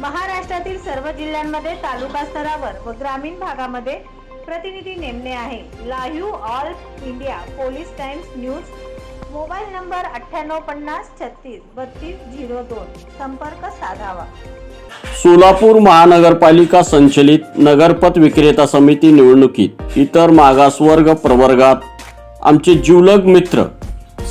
महाराष्ट्रातील सर्व जिल्ह्यांमध्ये तालुका स्तरावर व ग्रामीण भागामध्ये प्रतिनिधी नेमणे आहे. Live all India police times news. Mobile number अठ्ठ्याण्णव पन्नास छत्तीस बत्तीस झिरो दोन. संपर्क साधावा. सोलापूर महानगरपालिका संचलित नगरपथ विक्रेता समिती निवडणुकीत इतर मागासवर्ग प्रवर्गात आमचे जिवलग मित्र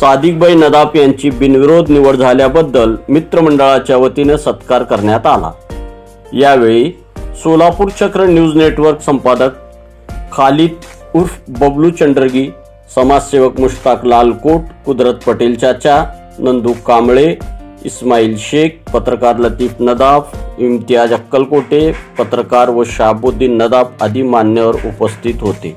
सादिकबाई नदाफ यांची बिनविरोध निवड झाल्याबद्दल मित्रमंडळाच्या वतीने सत्कार करण्यात आला. यावेळी सोलापूर चक्र न्यूज नेटवर्क संपादक खालिद उर्फ बबलू चंडरगी समाजसेवक मुश्ताक लालकोट कुदरत पटेल चाचा नंदू कांबळे इस्माईल शेख पत्रकार लतीफ नदाफ इम्तियाज अक्कलकोटे पत्रकार व शाबुद्दीन नदाफ आदी मान्यवर उपस्थित होते.